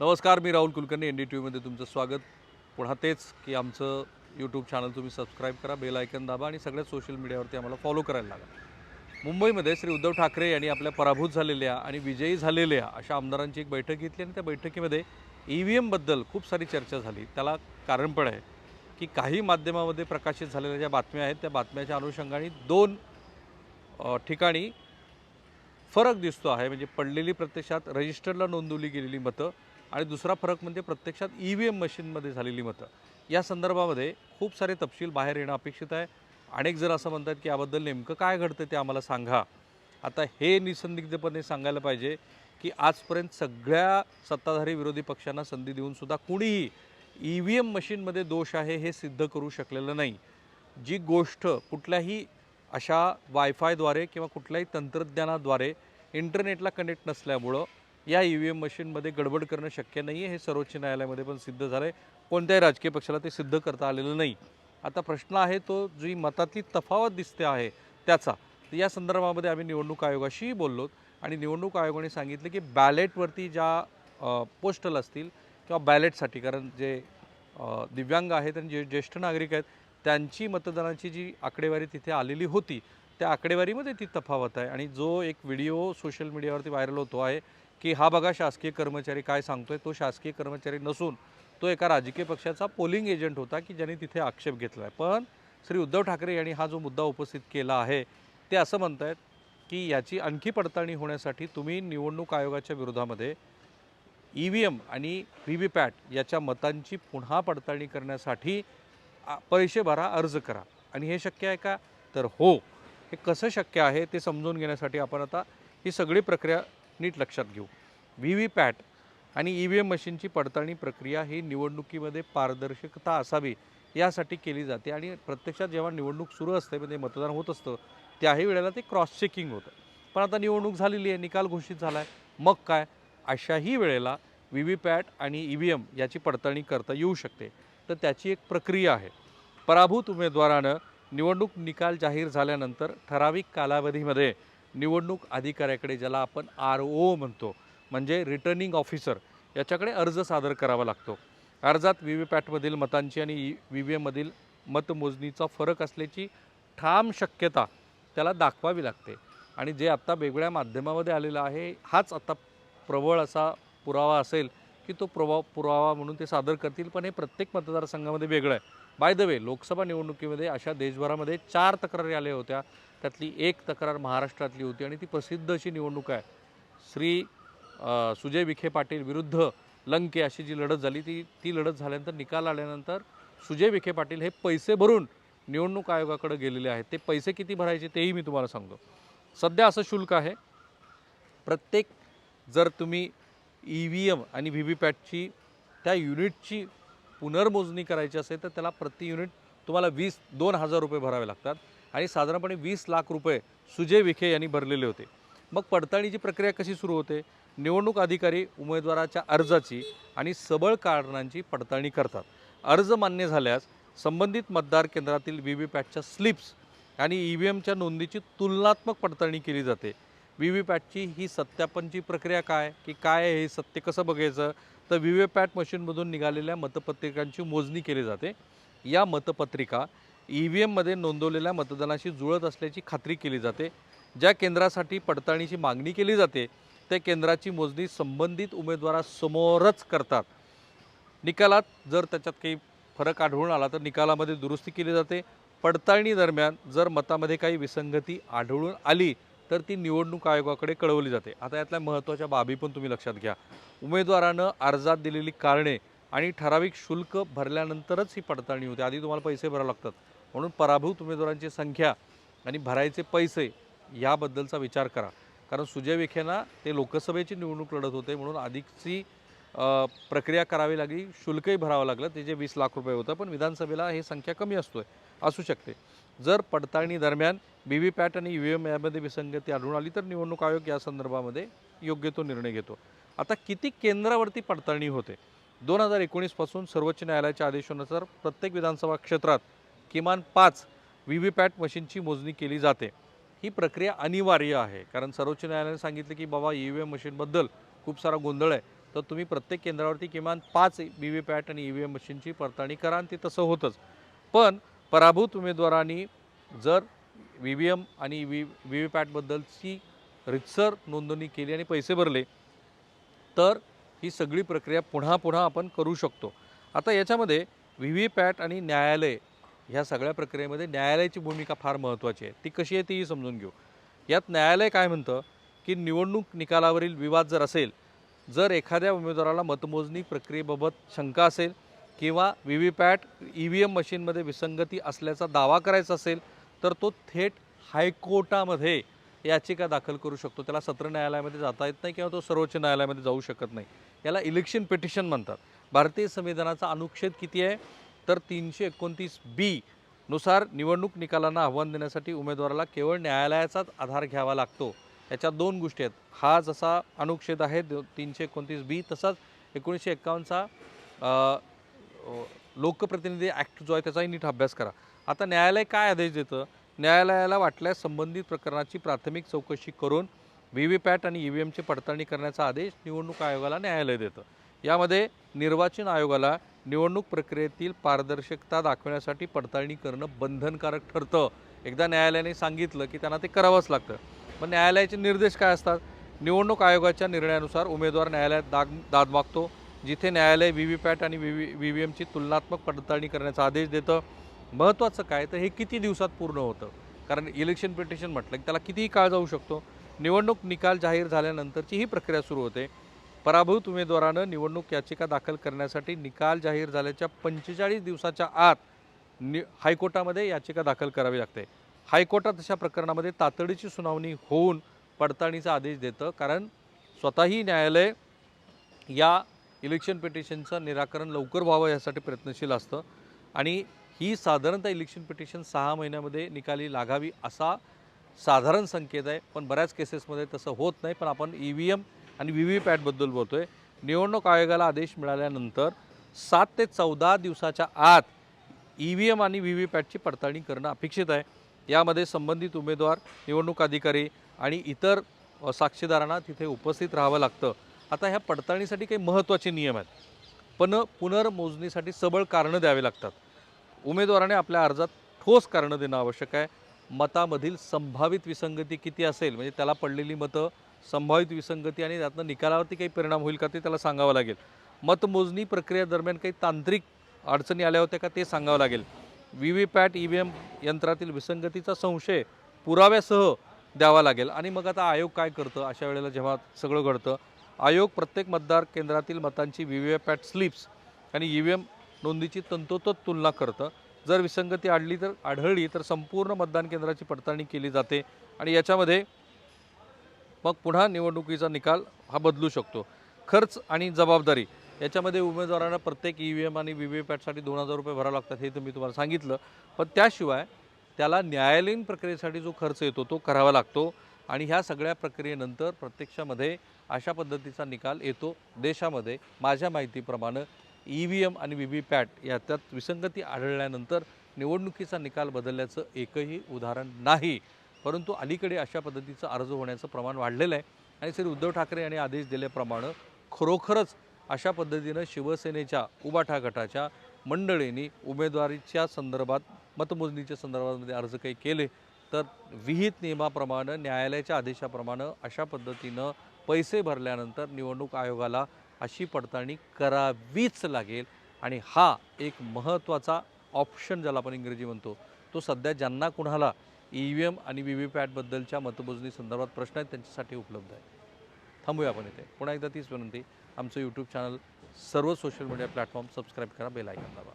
नमस्कार मी Rahul Kulkarni N D T व्हीमध्ये तुमचं स्वागत. पुन्हा तेच की आमचं यूट्यूब चॅनल तुम्ही सबस्क्राईब करा बेल आयकन दाबा आणि सगळ्या सोशल मीडियावरती आम्हाला फॉलो करायला लागा. मुंबईमध्ये श्री उद्धव ठाकरे यांनी आपल्या पराभूत झालेल्या आणि विजयी झालेल्या अशा आमदारांची एक बैठक घेतली आणि त्या बैठकीमध्ये ई व्ही एमबद्दल खूप सारी चर्चा झाली. त्याला कारण पण आहे की काही माध्यमामध्ये प्रकाशित झालेल्या ज्या बातम्या आहेत त्या बातम्याच्या अनुषंगाने दोन ठिकाणी फरक दिसतो आहे. म्हणजे पडलेली प्रत्यक्षात रजिस्टरला नोंदवली गेलेली मतं आणि दुसरा फरक म्हणजे प्रत्यक्षात ई व्ही एम मशीनमध्ये झालेली मतं. या संदर्भामध्ये खूप सारे तपशील बाहेर येणं अपेक्षित आहे. अनेक जण असं म्हणतात की याबद्दल नेमकं काय घडतं ते आम्हाला सांगा. आता हे निसंदिग्धपणे सांगायला पाहिजे की आजपर्यंत सगळ्या सत्ताधारी विरोधी पक्षांना संधी देऊन सुद्धा कुणीही ई व्ही एम मशीनमध्ये दोष आहे हे सिद्ध करू शकलेलं नाही. जी गोष्ट कुठल्याही अशा वायफायद्वारे किंवा कुठल्याही तंत्रज्ञानाद्वारे इंटरनेटला कनेक्ट नसल्यामुळं या ई व्ही एम मशीनमध्ये गडबड करणं शक्य नाही आहे हे सर्वोच्च न्यायालयामध्ये पण सिद्ध झालं आहे कोणत्याही राजकीय पक्षाला ते सिद्ध करता आलेलं नाही. आता प्रश्न आहे तो जी मतातली तफावत दिसते आहे त्याचा. तर या संदर्भामध्ये आम्ही निवडणूक आयोगाशीही बोललो आणि निवडणूक आयोगाने सांगितलं की बॅलेटवरती ज्या पोस्टल असतील किंवा बॅलेटसाठी कारण जे दिव्यांग आहेत आणि जे ज्येष्ठ नागरिक आहेत त्यांची मतदानाची जी आकडेवारी तिथे आलेली होती त्या आकडेवारीमध्ये ती तफावत आहे. आणि जो एक व्हिडिओ सोशल मीडियावरती व्हायरल होतो आहे की हा बघा शासकीय कर्मचारी काय सांगतोय तो शासकीय कर्मचारी नसून तो एका राजकीय पक्षाचा पोलिंग एजंट होता की ज्याने तिथे आक्षेप घेतला आहे पण श्री उद्धव ठाकरे यांनी हा जो मुद्दा उपस्थित केला आहे ते असं म्हणत आहेत की याची आणखी पडताळणी होण्यासाठी तुम्ही निवडणूक आयोगाच्या विरोधामध्ये ई व्ही एम आणि व्ही व्ही पॅट याच्या मतांची पुन्हा पडताळणी करण्यासाठी पैसे भरा अर्ज करा. आणि हे शक्य आहे का? तर हो. हे कसं शक्य आहे ते समजून घेण्यासाठी आपण आता ही सगळी प्रक्रिया नीट लक्षात घेऊ. व्ही व्ही पॅट आणि ई व्ही एम मशीनची पडताळणी प्रक्रिया ही निवडणुकीमध्ये पारदर्शकता असावी यासाठी केली जाते आणि प्रत्यक्षात जेव्हा निवडणूक सुरू असते म्हणजे मतदान होत असतं त्याही वेळेला ते क्रॉस चेकिंग होतं. पण आता निवडणूक झालेली आहे निकाल घोषित झाला आहे मग काय? अशाही वेळेला व्ही व्ही पॅट आणि ई व्ही एम याची पडताळणी करता येऊ शकते. तर त्याची एक प्रक्रिया आहे. पराभूत उमेदवारानं निवडणूक निकाल जाहीर झाल्यानंतर ठराविक कालावधीमध्ये निवडणूक अधिकाऱ्याकडे ज्याला आपण आर ओ म्हणतो म्हणजे रिटर्निंग ऑफिसर याच्याकडे अर्ज सादर करावा लागतो. अर्जात व्ही व्ही पॅटमधील मतांची आणि व्ही व्ही एममधील मतमोजणीचा फरक असल्याची ठाम शक्यता त्याला दाखवावी लागते. आणि जे आत्ता वेगवेगळ्या माध्यमामध्ये आलेलं आहे हाच आत्ता प्रबळ असा पुरावा असेल की तो प्रभाव पुरावा म्हणून ते सादर करतील. पण हे प्रत्येक मतदारसंघामध्ये वेगळं आहे. बाय द वे लोकसभा निवडणुकीमध्ये अशा देशभरामध्ये चार तक्रारी आल्या होत्या. त्यातली एक तक्रार महाराष्ट्रातली होती आणि ती प्रसिद्ध अशी निवडणूक आहे. श्री सुजय विखे पाटील विरुद्ध लंके अशी जी लढत झाली ती ती लढत झाल्यानंतर निकाल आल्यानंतर सुजय विखे पाटील हे पैसे भरून निवडणूक आयोगाकडे गेलेले आहेत. ते पैसे किती भरायचे तेही मी तुम्हाला सांगतो. सध्या असं शुल्क आहे. प्रत्येक जर तुम्ही ई व्ही एम आणि व्ही व्ही पॅटची त्या युनिटची पुनर्मोजणी करायची असेल तर त्याला प्रति युनिट तुम्हाला वीस दोन हजार रुपये भरावे लागतात. आणि साधारणपणे वीस लाख रुपये सुजय विखे यांनी भरलेले होते. मग पडताळणीची प्रक्रिया कशी सुरू होते? निवडणूक अधिकारी उमेदवाराच्या अर्जाची आणि सबळ कारणांची पडताळणी करतात. अर्ज मान्य झाल्यास संबंधित मतदार केंद्रातील व्ही व्ही पॅटच्या स्लिप्स आणि ई व्ही एमच्या नोंदीची तुलनात्मक पडताळणी केली जाते. व्ही व्ही पॅटची ही सत्यापनची प्रक्रिया काय? की काय हे सत्य कसं बघायचं? तर व्ही व्ही पॅट मशीनमधून निघालेल्या मतपत्रिकांची मोजणी केली जाते. या मतपत्रिका ई व्ही एममध्ये नोंदवलेल्या मतदानाशी जुळत असल्याची खात्री केली जाते. ज्या केंद्रासाठी पडताळणीची मागणी केली जाते त्या केंद्राची मोजणी संबंधित उमेदवारासमोरच करतात. निकालात जर त्याच्यात काही फरक आढळून आला तर निकालामध्ये दुरुस्ती केली जाते. पडताळणी दरम्यान जर मतामध्ये काही विसंगती आढळून आली तर ती निवडणूक आयोगाकडे कळवली जाते. आता यातल्या महत्त्वाच्या बाबी पण तुम्ही लक्षात घ्या. उमेदवारानं अर्जात दिलेली कारणे आणि ठराविक शुल्क भरल्यानंतरच ही पडताळणी होते. आधी तुम्हाला पैसे भरावे लागतात. म्हणून पराभूत उमेदवारांची संख्या आणि भरायचे पैसे याबद्दलचा विचार करा. कारण सुजय विखेंना ते लोकसभेची निवडणूक लढत होते म्हणून अधिकची प्रक्रिया करावी लागली शुल्कही भरावं लागलं ते जे वीस लाख रुपये होतं पण विधानसभेला हे संख्या कमी असतोय असू शकते. जर पडताळणी दरम्यान व्ही व्ही पॅट आणि ई व्ही एम यामध्ये विसंगती आढळून आली तर निवडणूक आयोग या संदर्भामध्ये योग्य तो निर्णय घेतो. आता किती केंद्रावरती पडताळणी होते? दोन हजार एकोणीसपासून सर्वोच्च न्यायालयाच्या आदेशानुसार प्रत्येक विधानसभा क्षेत्रात किमान पाच व्ही व्ही पॅट मशीनची मोजणी केली जाते. ही प्रक्रिया अनिवार्य आहे कारण सर्वोच्च न्यायालयाने सांगितलं की बाबा ई व्ही एम मशीनबद्दल खूप सारा गोंधळ आहे. तर तुम्ही प्रत्येक केंद्रावरती किमान पाच व्ही व्ही पॅट आणि ई व्ही एम मशीनची पडताळणी करा आणि ते तसं होतंच. पण पराभूत उमेदवारांनी जर व्ही व्ही एम आणि व्ही व्ही व्ही पॅटबद्दलची रितसर नोंदणी केली आणि पैसे भरले तर ही सगळी प्रक्रिया पुन्हा पुन्हा आपण करू शकतो. आता याच्यामध्ये व्ही व्ही पॅट आणि न्यायालय ह्या सगळ्या प्रक्रियेमध्ये न्यायालयाची भूमिका फार महत्त्वाची आहे. ती कशी आहे तीही समजून घेऊ. यात न्यायालय काय म्हणतं की निवडणूक निकालावरील विवाद जर असेल जर एखाद्या उमेदवाराला मतमोजणी प्रक्रियेबाबत शंका असेल किंवा V V PAT E V M मशीनमध्ये विसंगती असल्याचा दावा करायचा असेल तर तो थेट हायकोर्टामध्ये याचिका दाखल करू शकतो. त्याला सत्र न्यायालयामध्ये जाता येत नाही किंवा तो सर्वोच्च न्यायालयामध्ये जाऊ शकत नाही. याला इलेक्शन पिटिशन म्हणतात. भारतीय संविधानाचा अनुच्छेद किती आहे? तर तीनशे एकोणतीस बी नुसार निवडणूक निकालांना आव्हान देण्यासाठी उमेदवाराला केवळ न्यायालयाचाच आधार घ्यावा लागतो. याच्यात दोन गोष्टी आहेत. हा जसा अनुच्छेद आहे दो- तीनशे एकोणतीस बी तसाच एकोणीसशे एक्कावन्नचा लोकप्रतिनिधी ॲक्ट जो आहे त्याचाही नीट अभ्यास करा. आता न्यायालय काय आदेश देतं? न्यायालयाला वाटल्यास संबंधित प्रकरणाची प्राथमिक चौकशी करून व्ही व्ही पॅट आणि ई व्ही एमची पडताळणी करण्याचा आदेश निवडणूक आयोगाला न्यायालय देतं. यामध्ये निर्वाचन आयोगाला निवडणूक प्रक्रियेतील पारदर्शकता दाखवण्यासाठी पडताळणी करणं बंधनकारक ठरतं. एकदा न्यायालयाने सांगितलं की त्यांना ते करावंच लागतं. पण न्यायालयाचे निर्देश काय असतात? निवडणूक आयोगाच्या निर्णयानुसार उमेदवार न्यायालयात दाग दाद मागतो जिथे न्यायालय व्ही व्ही पॅट आणि व्ही व्ही व्ही व्ही एमची तुलनात्मक पडताळणी करण्याचा आदेश देतं. महत्त्वाचं काय? तर हे किती दिवसात पूर्ण होतं? कारण इलेक्शन पिटिशन म्हटलं की त्याला कितीही काळ जाऊ शकतो. निवडणूक निकाल जाहीर झाल्यानंतरची ही प्रक्रिया सुरू होते. पराभूत उमेदवारानं निवडणूक याचिका दाखल करण्यासाठी निकाल जाहीर झाल्याच्या पंचेचाळीस दिवसाच्या आत नि हायकोर्टामध्ये याचिका दाखल करावी लागते. हायकोर्टात अशा प्रकरणामध्ये तातडीची सुनावणी होऊन पडताळणीचा आदेश देतं कारण स्वतःही न्यायालय या इलेक्शन पिटिशनचं निराकरण लवकर व्हावं यासाठी प्रयत्नशील असतं आणि ही साधारणतः इलेक्शन पिटिशन सहा महिन्यामध्ये निकाली लागावी असा साधारण संकेत आहे. पण बऱ्याच केसेसमध्ये तसं होत नाही. पण आपण ई व्ही एम आणि व्ही व्ही पॅटबद्दल बोलतो आहे निवडणूक आयोगाला आदेश मिळाल्यानंतर सात ते चौदा दिवसाच्या आत ई व्ही एम आणि व्ही व्ही पॅटची पडताळणी करणं अपेक्षित आहे. यामध्ये संबंधित उमेदवार निवडणूक अधिकारी आणि इतर साक्षीदारांना तिथे उपस्थित राहावं लागतं. आता ह्या पडताळणीसाठी काही महत्त्वाचे नियम आहेत. पण पुनर्मोजणीसाठी सबळ कारणं द्यावी लागतात. उमेदवाराने आपल्या अर्जात ठोस कारणं देणं आवश्यक आहे. मतामधील संभावित विसंगती किती असेल? म्हणजे त्याला पडलेली मतं संभावित विसंगती आणि त्यातनं निकालावरती काही परिणाम होईल का ते त्याला सांगावं लागेल. मतमोजणी प्रक्रियेदरम्यान काही तांत्रिक अडचणी आल्या होत्या का ते सांगावं लागेल. V V PAT E V M यंत्रातील विसंगतीचा संशय पुराव्यासह द्यावा लागेल. आणि मग आता आयोग काय करतं? अशा वेळेला जेव्हा सगळं घडतं आयोग प्रत्येक मतदार केंद्रातील मतांची व्ही व्ही पॅट स्लिप्स आणि ई व्ही एम नोंदीची तंतोतंत तुलना करतं. जर विसंगती आढळली तर आढळली तर संपूर्ण मतदान केंद्राची पडताळणी केली जाते आणि याच्यामध्ये मग पुन्हा निवडणुकीचा निकाल हा बदलू शकतो. खर्च आणि जबाबदारी याच्यामध्ये उमेदवारांना प्रत्येक ई व्ही एम आणि व्ही व्ही पॅटसाठी दोन हजार रुपये भरावे लागतात हे तर मी तुम्हाला सांगितलं. पण त्याशिवाय त्याला न्यायालयीन प्रक्रियेसाठी जो खर्च येतो तो करावा लागतो आणि ह्या सगळ्या प्रक्रियेनंतर प्रत्यक्षामध्ये अशा पद्धतीचा निकाल येतो देशामध्ये. माझ्या माहितीप्रमाणे ई व्ही एम आणि व्ही व्ही पॅट याच्यात विसंगती आढळल्यानंतर निवडणुकीचा निकाल बदलल्याचं एकही उदाहरण नाही. परंतु अलीकडे अशा पद्धतीचं अर्ज होण्याचं प्रमाण वाढलेलं आहे. आणि श्री उद्धव ठाकरे यांनी आदेश दिल्याप्रमाणे खरोखरच अशा पद्धतीनं शिवसेनेच्या उबाठा गटाच्या मंडळींनी उमेदवारीच्या संदर्भात मतमोजणीच्या संदर्भामध्ये अर्ज काही केले तर विहित नियमाप्रमाणे न्यायालयाच्या आदेशाप्रमाणे अशा पद्धतीनं पैसे भरल्यानंतर निवडणूक आयोगाला अशी पडताळणी करावीच लागेल. आणि हा एक महत्त्वाचा ऑप्शन ज्याला आपण इंग्रजी म्हणतो तो सध्या ज्यांना कुणाला ई व्ही एम आणि व्ही व्ही पॅटबद्दलच्या मतमोजणी संदर्भात प्रश्न आहेत त्यांच्यासाठी उपलब्ध आहे. थांबूया आपण इथे. पुन्हा एकदा तीच विनंती आमचं यूट्यूब चॅनल सर्व सोशल मीडिया प्लॅटफॉर्म सबस्क्राईब करा बेल आयकन दाबा.